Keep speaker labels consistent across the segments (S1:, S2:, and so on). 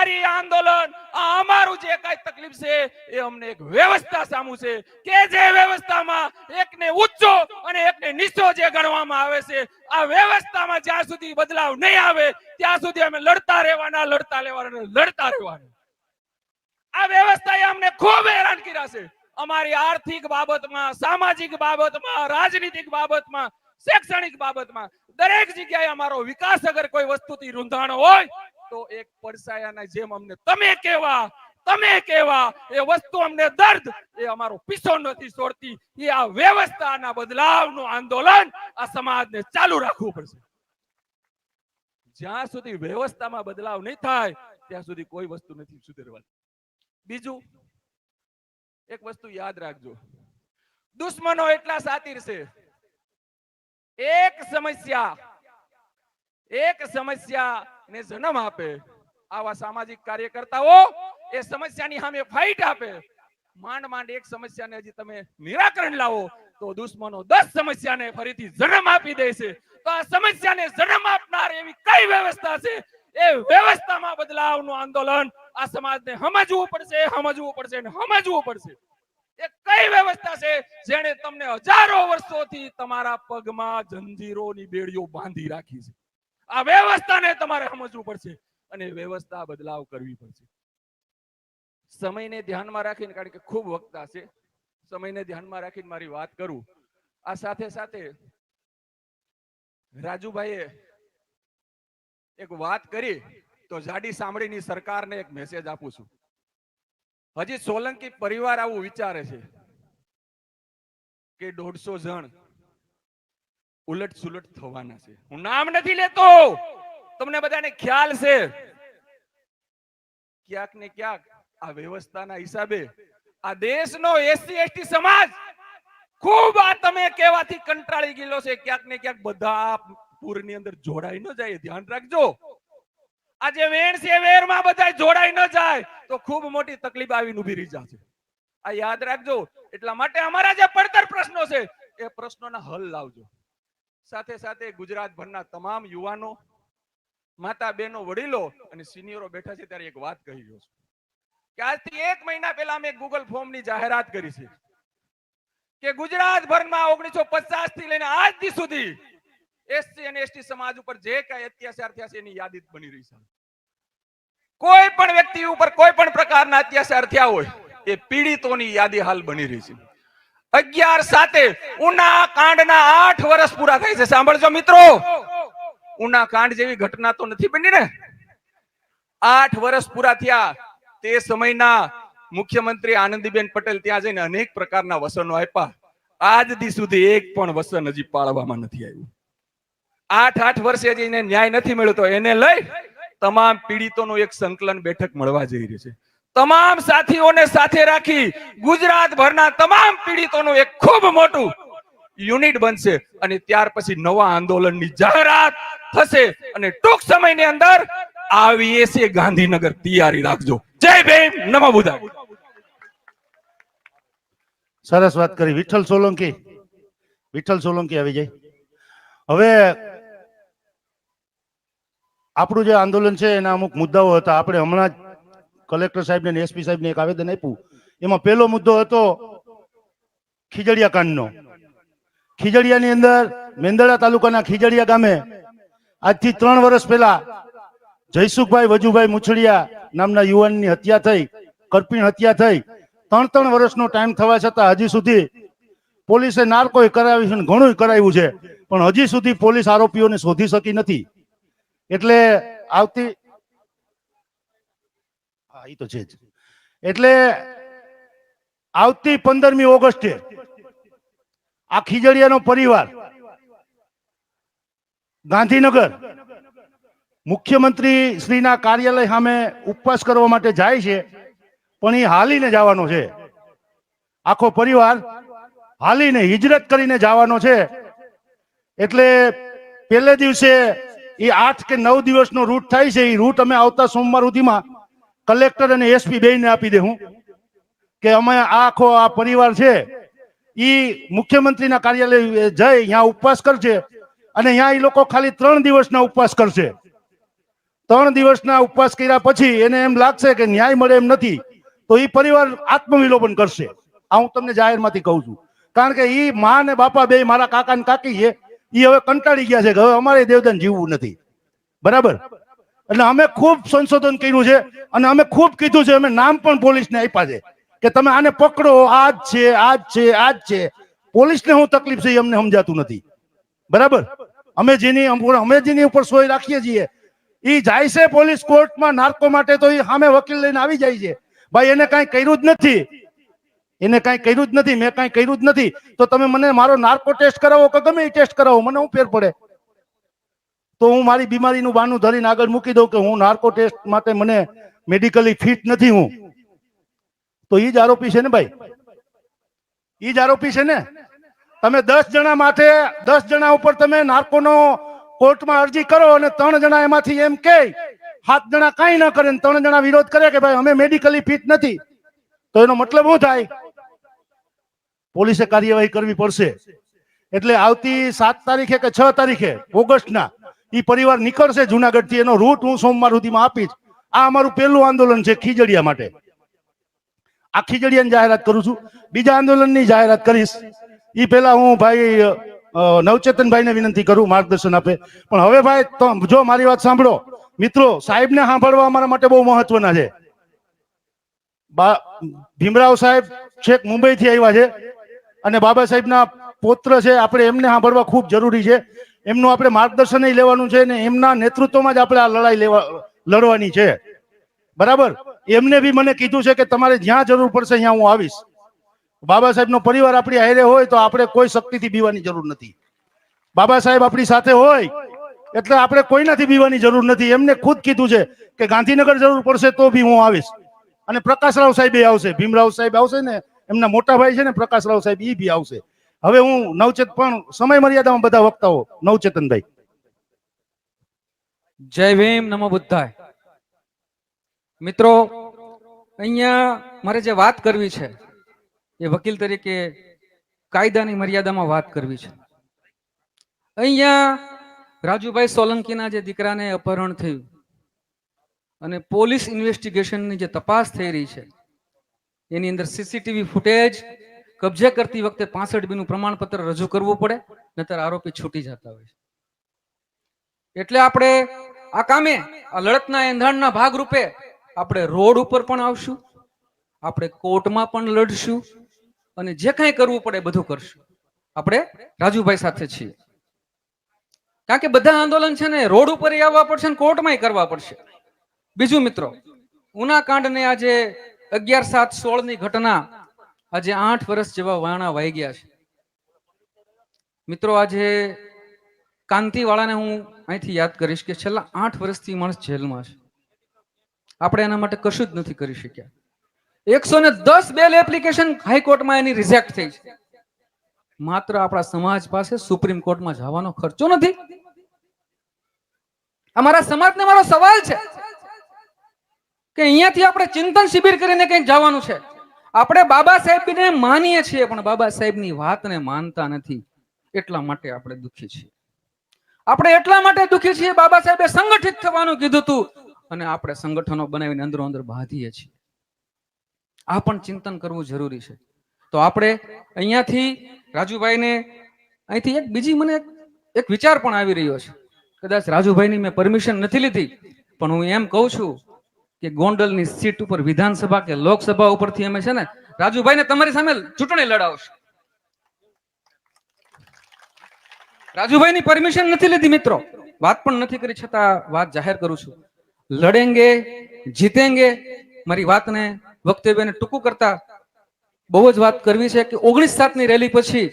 S1: અમારી આંદોલન અમારું જે કઈ તકલીફ છે, એ અમને એક વ્યવસ્થા સામું છે કે જે વ્યવસ્થામાં એકને ઊંચો અને એકને નીચો જે ગણવામાં આવે છે, આ વ્યવસ્થામાં જ્યાં સુધી બદલાવ નહીં આવે, ત્યાં સુધી અમે લડતા રહેવાના લડતા રહેવાના લડતા રહેવાના. આ વ્યવસ્થાએ અમને ખૂબ હેરાન કર્યા છે. અમારી આર્થિક બાબતમાં, સામાજિક બાબતમાં, રાજનીતિક બાબતમાં, શૈક્ષણિક બાબતમાં, દરેક જગ્યાએ અમારો વિકાસ અગર કોઈ વસ્તુથી રૂંધાણો હોય તો એક પડસાયાના જેમ અમને તમે કેવા તમે કેવા, એ વસ્તુ અમને દર્દ, એ અમારો પીછો નથી છોડતી, એ આ વ્યવસ્થાના બદલાવનું આંદોલન આ સમાજને ચાલુ રાખવું પડશે. જ્યાં સુધી વ્યવસ્થામાં બદલાવ નહીં થાય, ત્યાં સુધી કોઈ વસ્તુ નથી સુધરવાની. બીજું, એક વસ્તુ યાદ રાખજો. દુશ્મનો એટલા સાતીર છે. એક સમસ્યા એક સમસ્યા ને જન્મ આપે. આવા સામાજિક કાર્યકર્તાઓ એ સમસ્યાની સામે ફાઇટ આપે. માંડ માંડ એક સમસ્યાને હજી તમે નિરાકરણ લાવો તો દુશ્મનો દસ સમસ્યાને ફરીથી જન્મ આપી દે છે. તો આ સમસ્યાને જન્મ આપનાર એવી કઈ વ્યવસ્થા છે? એ વ્યવસ્થામાં બદલાવનું આંદોલન આ સમાજને સમજવું પડશે સમજવું પડશે ને સમજવું પડશે. એ કઈ વ્યવસ્થા છે જેણે તમને હજારો વર્ષોથી તમારા પગમાં જંજીરોની બેડીઓ બાંધી રાખી છે? આ વ્યવસ્થાને તમારે સમજવું પડશે અને વ્યવસ્થા બદલાવ કરવી પડશે. સમયને ધ્યાનમાં રાખીને, કારણ કે ખૂબ વક્તા છે સમયને ધ્યાનમાં રાખીને મારી વાત કરું. આ સાથે સાથે રાજુભાઈએ એક વાત કરી, તો જાડી સાંભળીની સરકારને એક મેસેજ આપું છું. હજી સોલંકી પરિવાર આવું વિચારે છે કે દોઢસો જણ ઉલટ સુલટ થવાના છે. હું નામ નથી લેતો. તમને બધાને ખ્યાલ છે. ક્યાંક ને ક્યાંક આ વ્યવસ્થાના હિસાબે આ દેશનો એસસી, એસટી સમાજ ખૂબ આ તમે કહેવાથી કંટાળી ગયેલો છે. ક્યાંક ને ક્યાંક બધા પૂરની અંદર જોડાઈ ન જાય, ધ્યાન રાખજો. આ જે વેણ છે વેરમાં બધા જોડાઈ ન જાય, તો ખૂબ મોટી તકલીફ આવીને ઊભી રહી જશે. આ યાદ રાખજો. એટલા માટે અમારા જે પડતર પ્રશ્નો છે, એ પ્રશ્નોના હલ લાવજો. સાથે સાથે ગુજરાતભરના તમામ યુવાનો માતા બહેનો વડીલો અને સિનિયરો બેઠા છે ત્યારે એક વાત કહી ગયો છું. કે આજથી એક મહિના પહેલા અમે ગૂગલ ફોર્મની જાહેરાત કરી છે કે ગુજરાતભરમાં ઓગણીસો પચાસથી લઈને આજ દી સુધી એસસી અને એસટી સમાજ ઉપર જે કઈ અત્યાચાર થયા છે એની યાદી બની રહી છે. કોઈ પણ વ્યક્તિ ઉપર કોઈ પણ પ્રકારના અત્યાચાર થયા હોય, એ પીડિતોની યાદી હાલ બની રહી છે. અગિયાર સાથે ઉના કાંડના આઠ વર્ષ પૂરા થાય છે. સાંભળજો મિત્રો. ઉના કાંડ જેવી ઘટના તો નથી બની ને? આઠ વર્ષ પૂરા થયા. તે સમયના મુખ્યમંત્રી આનંદીબેન પટેલ ત્યાં જઈને અનેક પ્રકારના વસનો આપ્યા. આજ દી સુધી એક પણ વસન હજી પાળવામાં નથી આવ્યું. આઠ આઠ વર્ષે હજી એને ન્યાય નથી મળ્યો એને લઈ તમામ પીડિતોનું એક સંકલન બેઠક મળવા જઈ રહી છે. તમામ સાથીઓને સાથે રાખી ગુજરાત ભરના તમામ પીડિતોનું એક ખૂબ મોટું યુનિટ બનશે. અને ત્યાર પછી નવા આંદોલનની જાહેરાત થશે. અને ટૂંક સમયની અંદર આવીએ છે ગાંધીનગર. તૈયારી રાખજો. જય ભીમ. નમો બુદ્ધાય
S2: સરસ વાત કરી. વિઠ્ઠલ સોલંકી. વિઠ્ઠલ સોલંકી આવી જાય. હવે આપણું જે આંદોલન છે એના અમુક મુદ્દાઓ હતા. આપણે હમણાં જ કલેક્ટર સાહેબને ને એસપી સાહેબને એક આવેદન આપ્યું. એમાં પહેલો મુદ્દો હતો ખીજડીયા કાંડનો ખીજડીયાની અંદર મેંદડા તાલુકાના ખીજડીયા ગામે આજથી ત્રણ વર્ષ પહેલા જયસુખભાઈ વજુભાઈ મુછડિયા નામના યુવાનની હત્યા થઈ, કરપીણ હત્યા થઈ. ત્રણ ત્રણ વર્ષનો ટાઈમ થવા છતાં હજી સુધી પોલીસે નાર્કો કરાવ્યું છે ઘણું કરાવ્યું છે. પણ હજી સુધી પોલીસ આરોપીઓને શોધી શકી નથી. એટલે આવતી એ તો છે જ. એટલે આવતી પંદરમી ઓગસ્ટે આ ખીજડીયાનો પરિવાર ગાંધીનગર મુખ્યમંત્રી શ્રીના કાર્યાલય સામે ઉપવાસ કરવા માટે જાય છે, પણ એ હાલીને જવાનો છે. આખો પરિવાર હાલીને હિજરત કરીને જવાનો છે. એટલે પહેલે દિવસે એ આઠ કે નવ દિવસનો રૂટ થાય છે. એ રૂટ અમે આવતા સોમવાર સુધીમાં કલેક્ટર અને એસપી બેને આપી દેવું કે અમે આખો આ પરિવાર છે એ મુખ્યમંત્રીના કાર્યાલય જઈ અહીંયા ઉપવાસ કરશે અને અહીંયા એ લોકો ખાલી ત્રણ દિવસના ઉપવાસ કરશે. ત્રણ દિવસના ઉપવાસ કર્યા પછી એને એમ લાગશે કે ન્યાય મળે એમ નથી, તો એ પરિવાર આત્મવિલોપન કરશે. આ હું તમને જાહેરમાંથી કહું છું. કારણ કે એ મા ને બાપા બે મારા કાકા ને કાકી છે એ હવે કંટાળી ગયા છે કે હવે અમારે દેવદાન જીવવું નથી. બરાબર? એટલે અમે ખૂબ સંશોધન કર્યું છે અને અમે ખૂબ કીધું છે, અમે નામ પણ પોલીસને આપ્યા છે કે તમે આને પકડો આ જ છે આ જ છે આ જ છે. પોલીસને શું તકલીફ છે એ અમને સમજાતું નથી. બરાબર? અમે જેની અમે જેની ઉપર સોય રાખીએ છીએ. એ જાય છે પોલીસ કોર્ટમાં નાર્કો માટે તો એ સામે વકીલ લઈને આવી જાય છે. ભાઈ, એને કાંઈ કર્યું જ નથી. એને કાંઈ કર્યું જ નથી, મેં કાંઈ કર્યું જ નથી. તો તમે મને મારો નાર્કો ટેસ્ટ કરાવો કે ગમે એ ટેસ્ટ કરાવો, મને હું ફેર પડે? તો હું મારી બીમારીનું બાનું ધરીને આગળ મૂકી દઉં કે હું નાર્કો ટેસ્ટ માટે મને મેડિકલી ફિટ નથી હું. તો એ જ આરોપી છે ને ભાઈ? એ જ આરોપી છે ને? તમે દસ જણા માટે દસ જણા ઉપર તમે નાર્કોનો કોર્ટમાં અરજી કરો અને ત્રણ જણા એમાંથી એમ કે, સાત જણા કાંઈ ન કરે ત્રણ જણા વિરોધ કરે કે ભાઈ અમે મેડિકલી ફિટ નથી. તો એનો મતલબ શું થાય? પોલીસે કાર્યવાહી કરવી પડશે. એટલે આવતી સાત તારીખે કે છ તારીખે, ઓગસ્ટના એ પરિવાર નીકળશે જુનાગઢથી, એનો રૂટ હું સોમવાર સુધીમાં આપીશ. આ અમારું પહેલું આંદોલન છે ખીજડીયા માટે. આ ખીજડીયાની જાહેરાત કરું છું. બીજા આંદોલનની જાહેરાત કરીશ. એ પહેલા હું ભાઈ નવચેતનભાઈ નવચેતનભાઈને વિનંતી કરું, માર્ગદર્શન આપે. પણ હવે ભાઈ જો મારી વાત સાંભળો. મિત્રો, સાહેબને સાંભળવા અમારા માટે બહુ મહત્વના છે. ભીમરાવ સાહેબ છેક મુંબઈથી આવ્યા છે. અને બાબા સાહેબના પોત્ર છે, આપણે એમને સાંભળવા ખૂબ જરૂરી છે. એમનું આપણે માર્ગદર્શન લેવાનું છે ને એમના નેતૃત્વમાં જ આપણે આ લડાઈ લેવા, લડવાની છે. બરાબર? એમને બી મને કીધું છે કે તમારે જ્યાં જરૂર પડશે ત્યાં હું આવીશ. બાબા સાહેબનો પરિવાર આપણી હારે હોય તો આપણે કોઈ શક્તિથી બીવાની જરૂર નથી. બાબા સાહેબ આપણી સાથે હોય એટલે આપણે કોઈનાથી બીવાની જરૂર નથી. એમને ખુદ કીધું છે કે ગાંધીનગર જરૂર પડશે તો બી હું આવીશ. અને પ્રકાશરાવ સાહેબ એ આવશે. ભીમરાવ સાહેબ આવશે ને એમના મોટા ભાઈ છે ને પ્રકાશરાવ સાહેબ એ બી આવશે. હવે હું નવચેત પણ સમય મર્યાદામાં બધા વક્તાઓ, નવચેતનભાઈ.
S3: જય ભીમ નમો બુદ્ધાય. મિત્રો, અહીંયા મારે જે વાત કરવી છે, એ વકીલ તરીકે કાયદાની મર્યાદામાં વાત કરવી છે. અહીંયા રાજુભાઈ સોલંકીના જે દીકરાને અપહરણ થયું અને પોલીસ ઇન્વેસ્ટિગેશનની જે તપાસ થઈ રહી છે, એની અંદર સીસીટીવી ફૂટેજ કબજે કરતી વખતે પાસઠ બીનું પ્રમાણપત્ર રજૂ કરવું પડે, નતર આરોપી છૂટી જતા હોય એટલે આપણે આ કામે, આ લડતના એંધાણના ભાગરૂપે આપણે રોડ ઉપર પણ આવશું, આપણે કોર્ટમાં પણ લડશું, અને જે કાંઈ કરવું પડે બધું કરશું. આપણે રાજુભાઈ સાથે છીએ. કારણ કે બધા આંદોલન છે ને, રોડ ઉપર આવવા પડશે ને કોર્ટમાંય કરવા પડશે. બીજું મિત્રો, ઉના કાંડને આજે અગિયાર સાત સોળની ઘટના આજે આઠ વર્ષ જેવા વાણા વાઈ ગયા છે. મિત્રો, આજે કાંતિવાળાને હું અહીંથી યાદ કરીશ કે છેલ્લા આઠ વર્ષથી માણસ જેલમાં છે. આપણે એના માટે કશું જ નથી કરી શક્યા. એકસો ને દસ બેલ એપ્લિકેશન હાઈકોર્ટમાં એની રિજેક્ટ થઈ છે. માત્ર આપણા સમાજ પાસે સુપ્રીમ કોર્ટમાં જવાનો ખર્ચો નથી. અમારા સમાજને મારો સવાલ છે કે અહીંયાથી આપણે ચિંતન શિબિર કરીને કંઈક જવાનું છે? આપણે બાબા સાહેબને માનીએ છીએ, પણ બાબા સાહેબની વાતને માનતા નથી. એટલા માટે આપણે દુઃખી છીએ. આપણે એટલા માટે દુઃખી છીએ, બાબા સાહેબે સંગઠિત થવાનું કીધું હતું અને આપણે સંગઠનો બનાવીને અંદરો અંદર બાંધીએ છીએ. આ પણ ચિંતન કરવું જરૂરી છે. તો આપણે અહીંયાથી રાજુભાઈને અહીંથી એક બીજી મને એક- વિચાર પણ આવી રહ્યો છે. કદાચ રાજુભાઈની મેં પરમિશન નથી લીધી, પણ હું એમ કહું છું કે ગોંડલની સીટ ઉપર વિધાનસભા કે લોકસભા ઉપરથી અમે છે ને, રાજુભાઈને તમારી સામે ચૂંટણી લડાવશું. રાજુભાઈની પરમિશન નથી લીધી મિત્રો. વાત પણ નથી કરી છતાં વાત જાહેર કરું છું. લડેંગે, જીતેંગે, મારી વાતને વક્તવ્યને ટૂંકું કરતા બહુ જ વાત કરવી છે કે ઓગણીસ સાતની રેલી પછી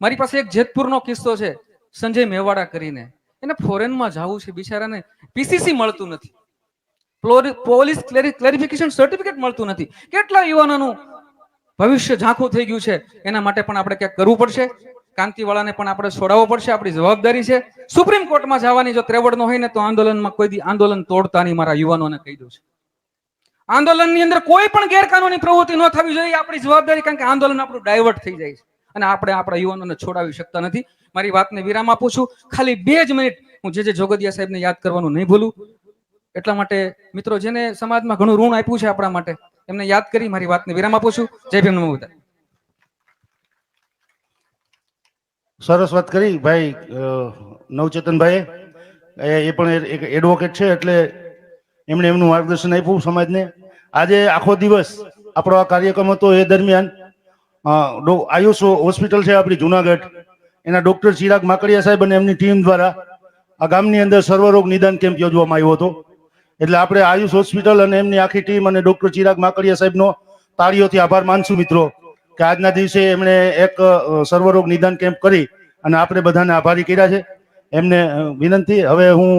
S3: મારી પાસે એક જેતપુરનો કિસ્સો છે, સંજય મેવાડા કરીને. એને ફોરેનમાં જવું છે બિચારાને પીસીસી મળતું નથી. પોલીસ ક્લેરિફિકેશન સર્ટિફિકેટ મળતું નથી. કેટલા યુવાનોનું ભવિષ્ય ઝાંખું થઈ ગયું છે? એના માટે પણ આપણે ક્યાંક કરવું પડશે. કાંતિવાળાને પણ આપણે છોડાવવો પડશે. આપણી જવાબદારી છે. સુપ્રીમ કોર્ટમાં જવાની જો ત્રેવડ ન હોય ને, તો આંદોલનમાં કોઈ આંદોલન તોડતા નહીં, મારા યુવાનોને કહી દઉં છું. આંદોલનની અંદર કોઈ પણ ગેરકાનૂની પ્રવૃત્તિ ન થવી જોઈએ. આપણી જવાબદારી કારણ કે આંદોલન આપણું ડાયવર્ટ થઈ જાય છે. અને આપણે આપણા યુવાનોને છોડાવી શકતા નથી. મારી વાતને વિરામ આપું છું. ખાલી બે જ મિનિટ હું જે જે જોગદિયા સાહેબને યાદ કરવાનું નહીં ભૂલું. એટલા માટે, મિત્રો, જેને સમાજમાં ઘણું ઋણ આપ્યું છે આપણા માટે, એમને યાદ કરી મારી વાતને વિરામ આપું છું. જય ભીમ નમો
S2: સરસ વાત કરી. ભાઈ નવચેતનભાઈ એ પણ એક એડવોકેટ છે, એટલે એમણે એમનું માર્ગદર્શન આપ્યું સમાજને. આજે આખો દિવસ આપણો આ કાર્યક્રમ હતો એ દરમિયાન આયુષ હોસ્પિટલ છે આપણી જુનાગઢ. એના ડોક્ટર ચિરાગ માકડિયા સાહેબ અને એમની ટીમ દ્વારા આ ગામની અંદર સર્વરોગ નિદાન કેમ્પ યોજવામાં આવ્યો હતો. એટલે આપણે આયુષ હોસ્પિટલ અને એમની આખી ટીમ અને ડોક્ટર ચિરાગ માકડિયા સાહેબનો તાળીઓથી આભાર માનશું મિત્રો કે આજના દિવસે એમણે એક સર્વરોગ નિદાન કેમ્પ કરી અને આપણે બધાને આભારી કર્યા છે. એમને વિનંતી. હવે હું